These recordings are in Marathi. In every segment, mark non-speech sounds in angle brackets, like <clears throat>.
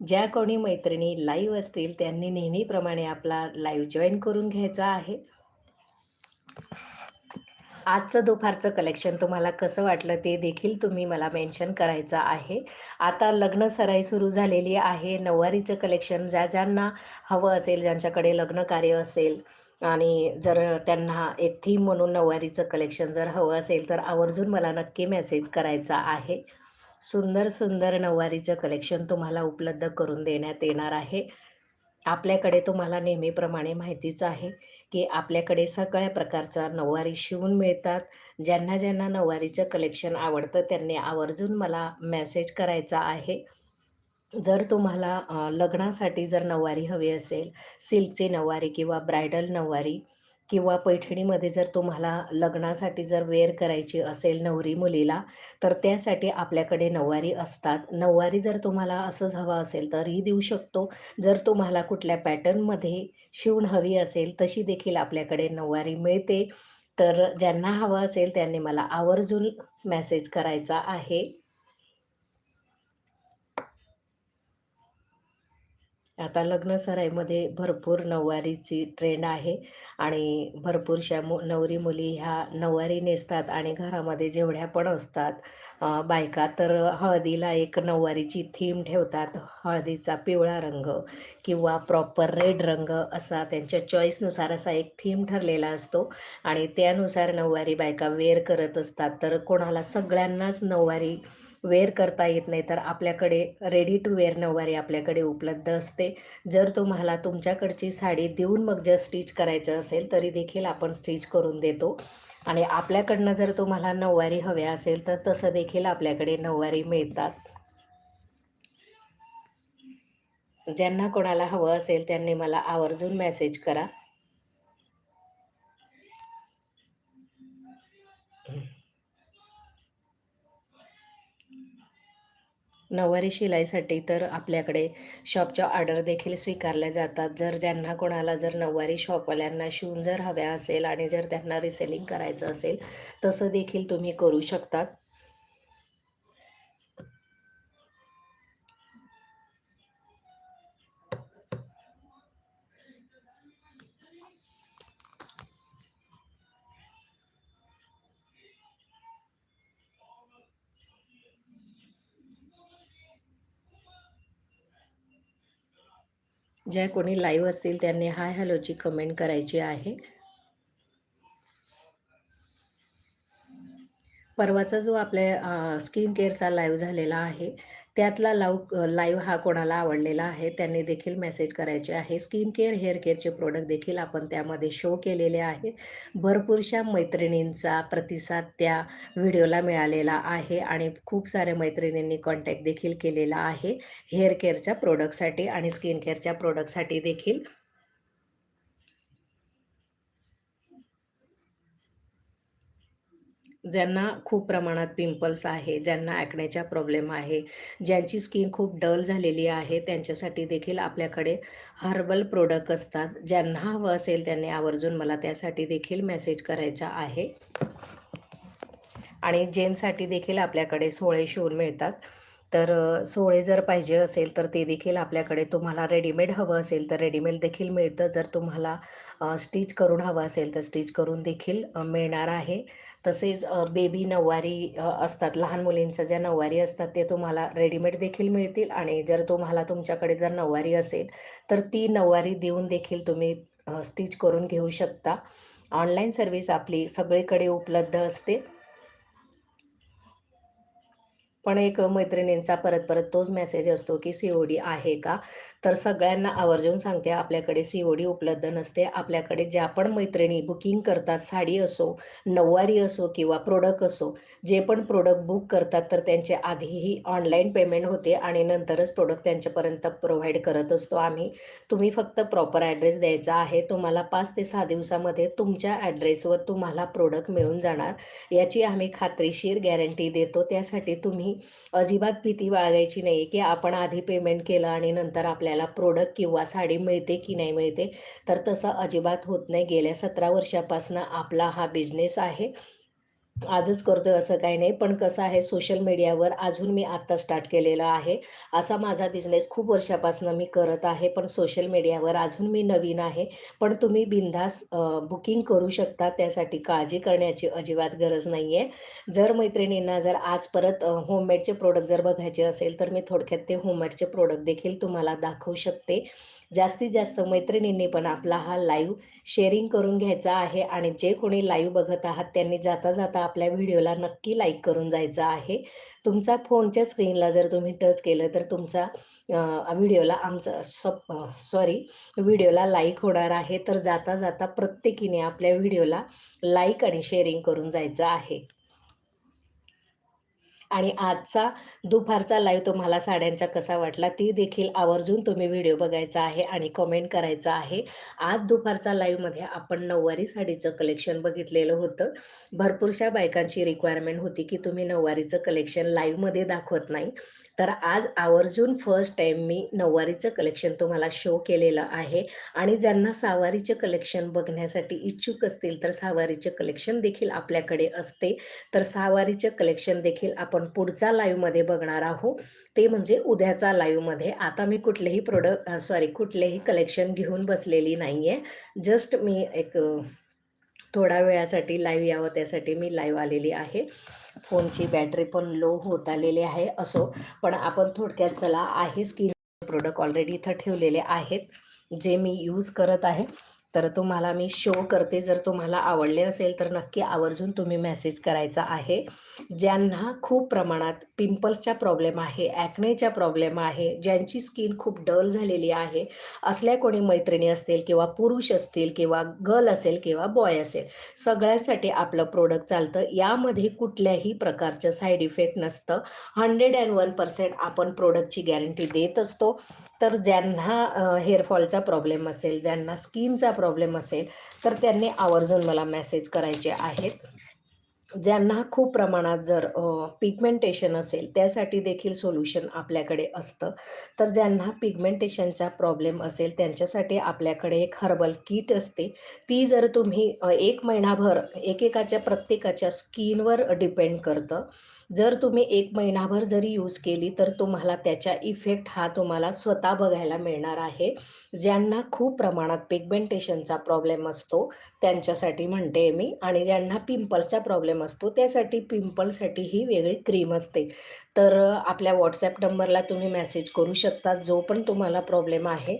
ज्या कोणी मैत्रिणी लाईव्ह असतील त्यांनी नेहमीप्रमाणे आपला लाईव्ह जॉईन करून घ्यायचा आहे. आजचं दुपारचं कलेक्शन तुम्हाला कसं वाटलं ते देखील तुम्ही मला मेन्शन करायचं आहे. आता लग्न सराई सुरू झालेली आहे. नऊवारीचं कलेक्शन ज्या ज्यांना हवं असेल ज्यांच्याकडे लग्न कार्य असेल आणि जर त्यांना एक थीम म्हणून नऊवारीचं कलेक्शन जर हवं असेल तर आवर्जून मला नक्की मेसेज करायचा आहे. सुंदर सुंदर नऊवारीचं कलेक्शन तुम्हाला उपलब्ध करून देण्यात येणार आहे. आपल्याकडे तुम्हाला नेहमीप्रमाणे माहितीच आहे की आपल्याकडे सगळ्या प्रकारचा नऊवारी शिवून मिळतात. ज्यांना ज्यांना नऊवारीचं कलेक्शन आवडतं त्यांनी आवर्जून मला मेसेज करायचा आहे. जर तुम्हाला लग्नासाठी जर नऊवारी हवी असेल सिल्कची नऊवारी किंवा ब्रायडल नऊवारी किंवा पैठणीमध्ये जर तुम्हाला लग्नासाठी जर वेअर करायची असेल नवरी मुलीला तर त्यासाठी आपल्याकडे नऊवारी असतात. नऊवारी जर तुम्हाला असंच हवं असेल तरीही देऊ शकतो. जर तुम्हाला कुठल्या पॅटर्नमध्ये शिवून हवी असेल तशी देखील आपल्याकडे नऊवारी मिळते. तर ज्यांना हवं असेल त्यांनी मला आवर्जून मेसेज करायचा आहे. आता लग्न सराईमध्ये भरपूर नऊवारीची ट्रेंड आहे. आणि भरपूरशा मु नवरी मुली ह्या नऊवारी नेसतात आणि घरामध्ये जेवढ्या पण असतात बायका तर हळदीला एक नऊवारीची थीम ठेवतात. हळदीचा पिवळा रंग किंवा प्रॉपर रेड रंग असा त्यांच्या चॉईसनुसार असा एक थीम ठरलेला असतो. आणि त्यानुसार नऊवारी बायका वेअर करत असतात. तर कोणाला सगळ्यांनाच नऊवारी वेअर करता येत नाही तर आपल्याकडे रेडी टू वेअर नऊवारी आपल्याकडे उपलब्ध असते. जर तुम्हाला तुमच्याकडची साडी देऊन मग जर स्टिच करायचं असेल तरी देखील आपण स्टिच करून देतो. आणि आपल्याकडनं जर तुम्हाला नऊवारी हव्या असेल तर तसं देखील आपल्याकडे नऊवारी मिळतात. ज्यांना कोणाला हवं असेल त्यांनी मला आवर्जून मेसेज करा. नऊवारी शिलाईसाठी तर आपल्याकडे शॉपच्या ऑर्डर देखील स्वीकारल्या जातात. जर ज्यांना कोणाला जर नऊवारी शॉपवाल्यांना शिवून जर हव्या असेल आणि जर त्यांना रिसेलिंग करायचं असेल तसं देखील तुम्ही करू शकतात. ज्या कोणी लाईव्ह असतील त्यांनी हाय हॅलोची कमेंट करायची आहे. परवाचा जो आपल्या स्किन केअरचा लाईव्ह झालेला आहे त्यातला लाव लाईव्ह हा कोणाला आवडलेला आहे त्यांनी देखील मेसेज करायचे आहे. स्किन केअर हेअर केअरचे प्रोडक्ट देखील आपण त्यामध्ये शो केलेले आहे भरपूरशा मैत्रिणींचा प्रतिसाद त्या व्हिडिओला मिळालेला आहे आणि खूप साऱ्या मैत्रिणींनी कॉन्टॅक्ट देखील केलेला आहे. हेअर केअरच्या प्रोडक्टसाठी आणि स्किन केअरच्या प्रोडक्टसाठी देखील ज्यांना खूप प्रमाणात पिंपल्स आहे ज्यांना ॲक्नेचा प्रॉब्लेम आहे ज्यांची स्किन खूप डल झालेली आहे त्यांच्यासाठी देखील आपल्याकडे हर्बल प्रोडक्ट असतात. ज्यांना हवं असेल त्यांनी आवर्जून मला त्यासाठी देखील मेसेज करायचा आहे. आणि जेमसाठी देखील आपल्याकडे सोळे शिवून मिळतात. तर सोळे जर पाहिजे असेल तर ते देखील आपल्याकडे तुम्हाला रेडीमेड हवं असेल तर रेडीमेड देखील मिळतं. जर तुम्हाला स्टिच करून हवं असेल तर स्टिच करून देखील मिळणार आहे. तसेच बेबी नऊवारी असतात. लहान मुलींच्या ज्या नऊवारी असतात ते तुम्हाला रेडीमेड देखील मिळतील आणि जर तुम्हाला तुमच्याकडे जर नऊवारी असेल तर ती नऊवारी देऊन देखील तुम्ही स्टिच करून घेऊ शकता. ऑनलाईन सर्विस आपली सगळीकडे उपलब्ध असते. पण एक मैत्रिणींचा परत परत तोच मेसेज असतो की सी ओ डी आहे का? तर सगळ्यांना आवर्जून सांगते आपल्याकडे सी ओ डी उपलब्ध नसते. आपल्याकडे ज्या पण मैत्रिणी बुकिंग करतात साडी असो नऊवारी असो किंवा प्रोडक्ट असो जे पण प्रोडक्ट बुक करतात तर त्यांचे आधीही ऑनलाईन पेमेंट होते आणि नंतरच प्रोडक्ट त्यांच्यापर्यंत प्रोव्हाइड करत असतो आम्ही. तुम्ही फक्त प्रॉपर ॲड्रेस द्यायचा आहे. तुम्हाला पाच ते सहा दिवसामध्ये तुमच्या ॲड्रेसवर तुम्हाला प्रोडक्ट मिळून जाणार. याची आम्ही खात्रीशीर गॅरंटी देतो. त्यासाठी तुम्ही अजिबात भीती बाळगायची नाही की आपण आधी पेमेंट केलं आणि नंतर आपल्याला प्रोडक्ट किंवा साडी मिळते की नाही मिळते तर तसं अजिबात होत नाही. गेल्या सतरा वर्षापासून आपला हा बिझनेस आहे. आजच करतोय असं काही नाही. पण कसं आहे सोशल मीडियावर अजून मी आत्ता स्टार्ट केलेलं आहे. असा माझा बिझनेस खूप वर्षापासून मी करत आहे. पण सोशल मीडियावर अजून मी नवीन आहे. पण तुम्ही बिनधास बुकिंग करू शकता. त्यासाठी काळजी करण्याची अजिबात गरज नाही आहे जर मैत्रिणींना जर आज परत होममेडचे प्रोडक्ट जर बघायचे असेल तर मी थोडक्यात ते होममेडचे प्रोडक्ट देखील तुम्हाला दाखवू शकते. जास्तीत जास्त मैत्रिणींनी पण आपला हा लाईव्ह शेअरिंग करून घ्यायचा आहे आणि जे कोणी लाईव्ह बघत आहात त्यांनी जाता जाता आपल्या व्हिडिओला नक्की लाईक करून जायचं आहे. तुमचा फोनच्या स्क्रीनला जर तुम्ही टच केलं तर तुमचा व्हिडिओला आमचा सप सॉरी व्हिडिओला लाईक होणार आहे. तर जाता जाता प्रत्येकीने आपल्या व्हिडिओला लाईक आणि शेअरिंग करून जायचं आहे. आणि आजचा दुपारचा लाईव्ह तुम्हाला साड्यांचा कसा वाटला ती देखील आवर्जून तुम्ही व्हिडिओ बघायचा आहे आणि कमेंट करायचा आहे. आज दुपारचा लाईव्हमध्ये आपण नऊवारी साडीचं कलेक्शन बघितलेलं होतं. भरपूरशा बायकांची रिक्वायरमेंट होती की तुम्ही नऊवारीचं कलेक्शन लाईव्हमध्ये दाखवत नाही. तर आज आवर्जून फर्स्ट टाईम मी नऊवारीचं कलेक्शन तुम्हाला शो केलेलं आहे. आणि ज्यांना सहावारीचे कलेक्शन बघण्यासाठी इच्छुक असतील तर सहावारीचे कलेक्शन देखील आपल्याकडे असते. तर सहावारीचे कलेक्शन देखील आपण पुढचा लाईव्हमध्ये बघणार आहोत. ते म्हणजे उद्याचा लाईव्हमध्ये आता मी कुठलेही प्रोडक्ट सॉरी कुठलेही कलेक्शन घेऊन बसलेली नाही आहे जस्ट मी एक थोड्या वेळासाठी लाईव्ह यावं त्यासाठी मी लाईव्ह आलेली आहे. फोनची बॅटरी पण लो होत आलेली आहे असो पण आपण थोडक्यात चला आहे स्किन प्रोडक्ट ऑलरेडी इथं ठेवलेले आहेत जे मी यूज करत आहे. तर तुम्हाला मी शो करते. जर तुम्हाला आवडले असेल तर नक्की आवर्जून तुम्ही मेसेज करायचा आहे. ज्यांना खूप प्रमाणात पिंपल्सचा प्रॉब्लेम आहे ॲक्नेचा प्रॉब्लेम आहे ज्यांची स्किन खूप डल झालेली आहे असल्या कोणी मैत्रिणी असतील किंवा पुरुष असतील किंवा गर्ल असेल किंवा बॉय असेल सगळ्यांसाठी आपलं प्रोडक्ट चालतं. यामध्ये कुठल्याही प्रकारचं साईड इफेक्ट नसतं. हंड्रेड अँड वन पर्सेंट आपण प्रोडक्टची गॅरंटी देत असतो. तर ज्यांना हेअरफॉलचा प्रॉब्लेम असेल ज्यांना स्किनचा प्रॉब्लेम असेल तर त्यांनी आवर्जून मला मेसेज करायचे आहेत. ज्यांना खूप प्रमाणात जर पिगमेंटेशन असेल त्यासाठी देखील सोल्युशन आपल्याकडे असतं. तर ज्यांना पिगमेंटेशनचा प्रॉब्लेम असेल त्यांच्यासाठी आपल्याकडे एक हर्बल किट असते. ती जर तुम्ही एक महिनाभर एकेकाच्या प्रत्येकाच्या स्किनवर डिपेंड करतं जर तुम्ही एक महिनाभर जरी यूज केली तर तुम्हाला त्याचा इफेक्ट हा तुम्हाला स्वतः बघायला मिळणार आहे. ज्यांना खूप प्रमाणात पिगमेंटेशनचा प्रॉब्लेम असतो त्यांच्यासाठी म्हणते मी. आणि ज्यांना पिंपल्सचा प्रॉब्लेम असतो त्यासाठी पिंपलसाठी ही वेगळी क्रीम असते. तर आपल्या व्हॉट्सॲप नंबरला तुम्ही मेसेज करू शकता जो पण तुम्हाला प्रॉब्लेम आहे.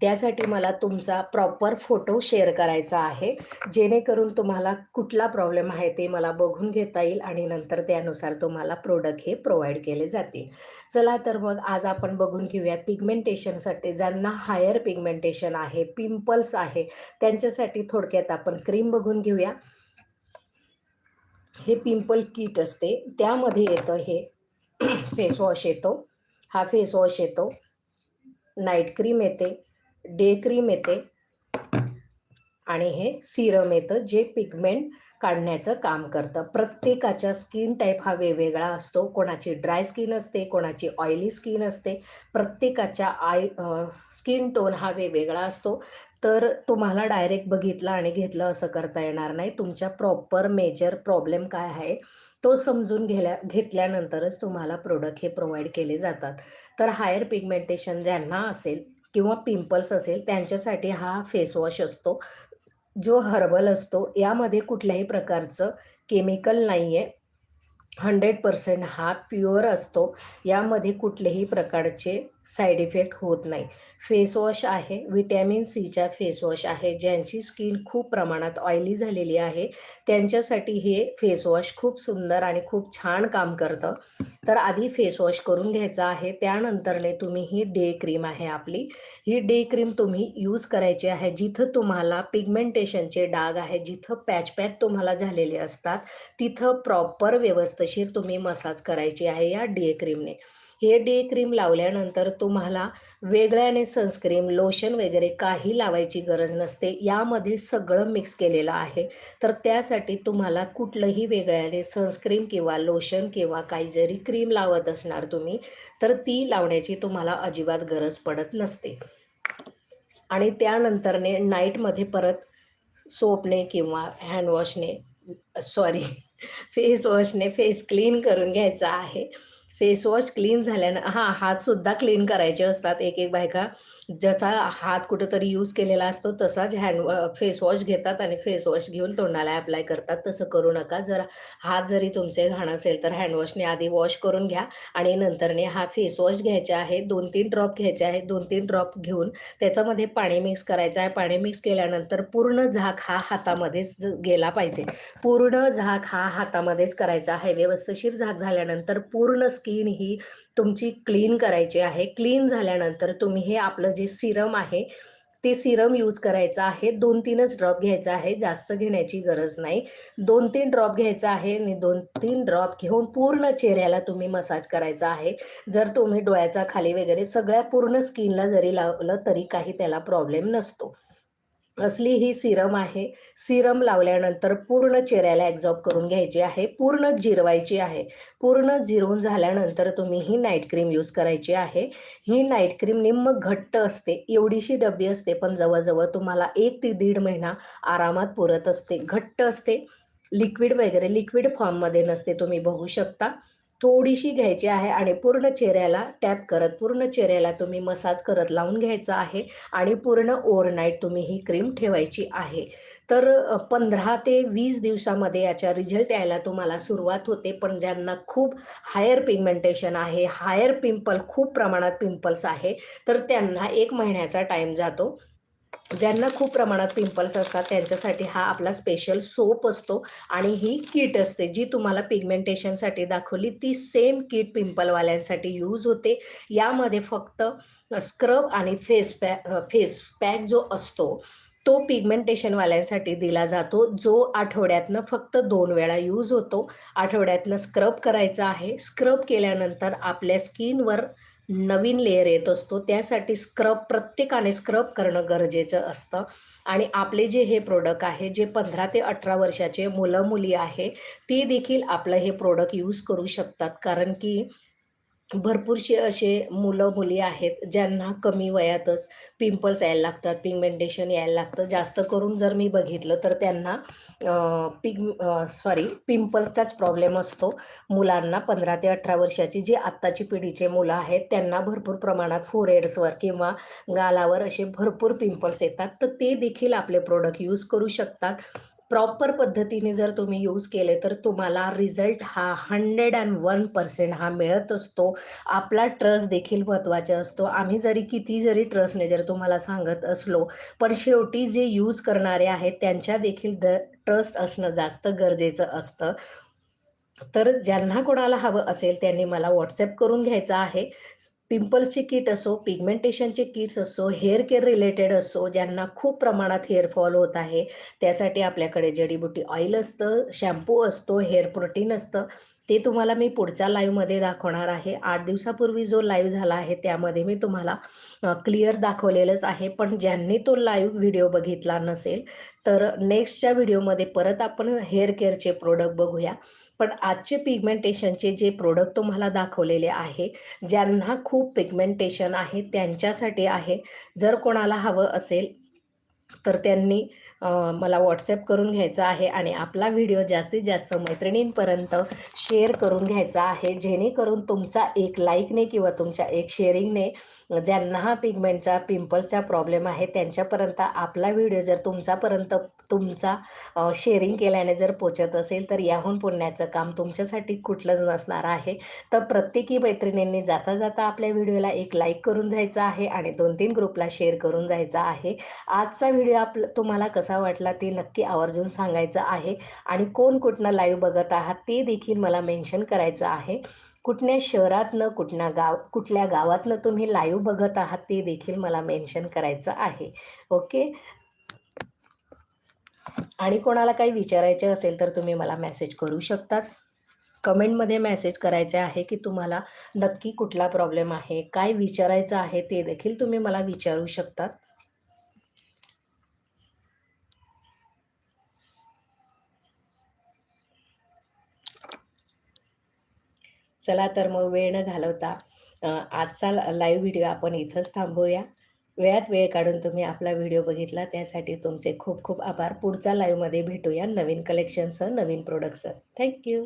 त्यासाठी मला तुमचा प्रॉपर फोटो शेअर करायचा आहे. जेणेकरून तुम्हाला कुठला प्रॉब्लेम आहे ते मला बघून घेता येईल आणि नंतर त्यानुसार तुम्हाला प्रोडक्ट हे प्रोव्हाइड केले जातील. चला तर मग आज आपण बघून घेऊया पिगमेंटेशनसाठी ज्यांना हायर पिगमेंटेशन आहे पिंपल्स आहे त्यांच्यासाठी थोडक्यात आपण क्रीम बघून घेऊया. हे पिंपल किट असते. त्यामध्ये येतं हे <clears throat> फेसवॉश येतो. हा फेसवॉश येतो. नाईट क्रीम येते. डे क्रीम येते आणि हे सिरम येतं जे पिगमेंट काढण्याचं काम करतं. प्रत्येकाच्या स्किन टाईप हा वेगवेगळा असतो. कोणाची ड्राय स्किन असते कोणाची ऑइली स्किन असते. प्रत्येकाच्या आय स्किन टोन हा वेगवेगळा असतो. तर तुम्हाला डायरेक्ट बघितलं आणि घेतलं असं करता येणार नाही. तुमच्या प्रॉपर मेजर प्रॉब्लेम काय आहे तो समजून घेल्या घेतल्यानंतरच तुम्हाला प्रोडक्ट हे प्रोव्हाइड केले जातात. तर हायर पिगमेंटेशन ज्यांना असेल किंवा पिंपल्स असेल त्यांच्यासाठी हा फेसवॉश असतो. जो हर्बल असतो यामध्ये कुठल्याही प्रकारचं केमिकल नाही आहे हंड्रेड पर्सेंट हा प्युअर असतो. यामध्ये कुठलेही प्रकारचे साईड इफेक्ट होत नाही. फेसवॉश आहे व्हिटॅमिन सीच्या फेसवॉश आहे ज्यांची स्किन खूप प्रमाणात ऑइली झालेली आहे त्यांच्यासाठी हे फेसवॉश खूप सुंदर आणि खूप छान काम करतं. तर आधी फेसवॉश करून घ्यायचा आहे त्यानंतरने तुम्ही ही डे क्रीम आहे आपली. ही डे क्रीम तुम्ही यूज करायची आहे जिथं तुम्हाला पिगमेंटेशनचे डाग आहे जिथं पॅच पॅच तुम्हाला झालेले असतात तिथं प्रॉपर व्यवस्थिशीर तुम्ही मसाज करायची आहे या डे क्रीमने. हे डे क्रीम लावल्यानंतर तुम्हाला वेगळ्याने सनस्क्रीम लोशन वगैरे काही लावायची गरज नसते. यामध्ये सगळं मिक्स केलेलं आहे. तर त्यासाठी तुम्हाला कुठलंही वेगळ्याने सनस्क्रीम किंवा लोशन किंवा काही जरी क्रीम लावत असणार तुम्ही तर ती लावण्याची तुम्हाला अजिबात गरज पडत नसते. आणि त्यानंतरने नाईटमध्ये परत सोपने किंवा हँडवॉशने सॉरी फेस वॉशने फेस क्लीन करून घ्यायचा आहे. फेस वॉश क्लीन झाल्यानं हां हातसुद्धा क्लीन करायचे असतात. एक एक बायका जसा हात कुठंतरी यूज केलेला असतो तसाच हँड फेस वॉश घेतात आणि फेस वॉश घेऊन तोंडाला अप्लाय करतात. तसं करू नका. जर हात जरी तुमचे घाण असेल तर हँडवॉशने आधी वॉश करून घ्या आणि नंतरने हा फेस वॉश घ्यायचा आहे. दोन तीन ड्रॉप घ्यायचे आहे दोन तीन ड्रॉप घेऊन त्याच्यामध्ये पाणी मिक्स करायचं आहे. पाणी मिक्स केल्यानंतर पूर्ण झाक हा हातामध्येच गेला पाहिजे. पूर्ण झाक हा हातामध्येच करायचा आहे. व्यवस्थिशीर झाक झाल्यानंतर पूर्ण स्किन ही तुमची क्लीन करायची आहे. क्लीन झाल्यानंतर तुम्ही हे आपलं जे सिरम आहे ते सिरम यूज करायचं आहे. दोन तीनच ड्रॉप घ्यायचा आहे. जास्त घेण्याची गरज नाही. दोन तीन ड्रॉप घ्यायचा आहे आणि दोन तीन ड्रॉप घेऊन पूर्ण चेहऱ्याला तुम्ही मसाज करायचा आहे. जर तुम्ही डोळ्याचा खाली वगैरे सगळ्या पूर्ण स्किनला जरी लावलं तरी काही त्याला प्रॉब्लेम नसतो. असली ही सिरम आहे. सिरम लावल्यानंतर पूर्ण चेहऱ्याला ॲक्झॉर्ब करून घ्यायची आहे. पूर्ण जिरवायची आहे. पूर्ण जिरवून झाल्यानंतर तुम्ही ही नाईट क्रीम यूज करायची आहे. ही नाईट क्रीम निम्म घट्ट असते. एवढीशी डबी असते पण जवळजवळ तुम्हाला एक ते दीड महिना आरामात पुरत असते. घट्ट असते. लिक्विड वगैरे लिक्विड फॉर्ममध्ये नसते तुम्ही बघू शकता. थोडीशी घ्यायची आहे आणि पूर्ण चेहऱ्याला टॅप करत पूर्ण चेहऱ्याला तुम्ही मसाज करत लावून घ्यायचं आहे आणि पूर्ण ओव्हरनाईट तुम्ही ही क्रीम ठेवायची आहे. तर पंधरा ते वीस दिवसामध्ये याच्या रिझल्ट यायला तुम्हाला सुरुवात होते पण ज्यांना खूप हायर पिगमेंटेशन आहे हायर पिंपल खूप प्रमाणात पिंपल्स आहे तर त्यांना एक महिन्याचा टाईम जातो. ज्यांना खूप प्रमाणात पिंपल्स असतात त्यांच्यासाठी हा आपला स्पेशल सोप असतो आणि ही किट असते जी तुम्हाला पिगमेंटेशनसाठी दाखवली. ती सेम किट पिंपलवाल्यांसाठी यूज होते. यामध्ये फक्त स्क्रब आणि फेस पॅक फेस पॅक जो असतो तो पिगमेंटेशनवाल्यांसाठी दिला जातो. जो आठवड्यातनं फक्त दोन वेळा यूज होतो. आठवड्यातनं स्क्रब करायचा आहे. स्क्रब केल्यानंतर आपल्या स्किनवर नवीन लेअर येत असतो. त्यासाठी स्क्रब प्रत्येकाने स्क्रब करणं गरजेचं असतं. आणि आपले जे हे प्रोडक्ट आहे जे पंधरा ते अठरा वर्षाचे मुलं मुली आहे ते देखील आपलं हे प्रोडक्ट यूज करू शकतात. कारण की भरपूरसे असे मुलं मुली आहेत ज्यांना कमी वयातच पिंपल्स यायला लागतात पिगमेंटेशन यायला लागतं. जास्त करून जर मी बघितलं तर त्यांना पिग सॉरी पिंपल्सचाच प्रॉब्लेम असतो. मुलांना पंधरा ते अठरा वर्षाची जी आत्ताची पिढीचे मुलं आहेत त्यांना भरपूर प्रमाणात फोरहेड्सवर किंवा गालावर असे भरपूर पिंपल्स येतात. तर ते देखील आपले प्रोडक्ट यूज करू शकतात. प्रॉपर पद्धतीने जर तुम्ही यूज केले तर तुम्हाला रिझल्ट हा हंड्रेड अँड वन पर्सेंट हा मिळत असतो. आपला ट्रस्ट देखील महत्त्वाचा असतो. आम्ही जरी किती जरी ट्रस्टने जर तुम्हाला सांगत असलो पण शेवटी जे यूज करणारे आहेत त्यांच्या देखील द ट्रस्ट असणं जास्त गरजेचं असतं. तर ज्यांना कोणाला हवं असेल त्यांनी मला व्हॉट्सअप करून घ्यायचं आहे. पिंपल्सचे किट असो पिगमेंटेशनचे किट्स असो हेअर केअर रिलेटेड असो ज्यांना खूप प्रमाणात हेअरफॉल होत आहे त्यासाठी आपल्याकडे जडीबुटी ऑइल असतं शॅम्पू असतो हेअर प्रोटीन असतं. ते तुम्हाला मी पुढच्या लाईव्हमध्ये दाखवणार आहे. आठ दिवसापूर्वी जो लाईव्ह झाला आहे त्यामध्ये मी तुम्हाला क्लिअर दाखवलेलंच आहे. पण ज्यांनी तो लाईव्ह व्हिडिओ बघितला नसेल तर नेक्स्टच्या व्हिडिओमध्ये परत आपण हेअर केअरचे प्रोडक्ट बघूया. पण आजचे पिगमेंटेशनचे जे प्रोडक्ट तुम्हाला दाखवलेले आहे ज्यांना खूप पिगमेंटेशन आहे त्यांच्यासाठी आहे. जर कोणाला हवं असेल तर त्यांनी मला व्हॉट्सअप करून घ्यायचा आहे आणि आपला व्हिडिओ जास्तीत जास्त मैत्रिणींपर्यंत शेअर करून घ्यायचा आहे. जेणेकरून तुमचा एक लाईकने किंवा तुमच्या एक शेअरिंगने ज्यांना हा पिगमेंटचा पिंपल्सचा प्रॉब्लेम आहे त्यांच्यापर्यंत आपला व्हिडिओ जर तुमचापर्यंत तुमचा शेअरिंग केल्याने जर पोचत असेल तर याहून पुण्याचं काम तुमच्यासाठी कुठलंच नसणार आहे. तर प्रत्येकी मैत्रिणींनी जाता जाता आपल्या व्हिडिओला एक लाईक करून जायचं आहे आणि दोन तीन ग्रुपला शेअर करून जायचा आहे. आजचा व्हिडिओ आप तुम्हाला कसा वाटला ते नक्की आवर्जून सांगायचं आहे. आणि कोण कुठनं लाईव्ह बघत आहात ते देखील मला मेन्शन करायचं आहे. कुठल्या शहरातनं कुठल्या गाव कुठल्या गावातनं तुम्ही लाईव्ह बघत आहात ते देखील मला मेन्शन करायचं आहे. ओके? आणि कोणाला काही विचारायचे असेल तर तुम्ही मला मेसेज करू शकतात. कमेंटमध्ये मेसेज करायचे आहे की तुम्हाला नक्की कुठला प्रॉब्लेम आहे काय विचारायचं आहे ते देखील तुम्ही मला विचारू शकतात. चला तर मग वेळ न घालवता आजचा लाईव्ह व्हिडिओ आपण इथंच थांबवूया. वेळात वेळ काढून तुम्ही आपला व्हिडिओ बघितला त्यासाठी तुमचे खूप खूप आभार. पुढचा लाईव्हमध्ये भेटूया नवीन कलेक्शनसह नवीन प्रोडक्टसह थँक्यू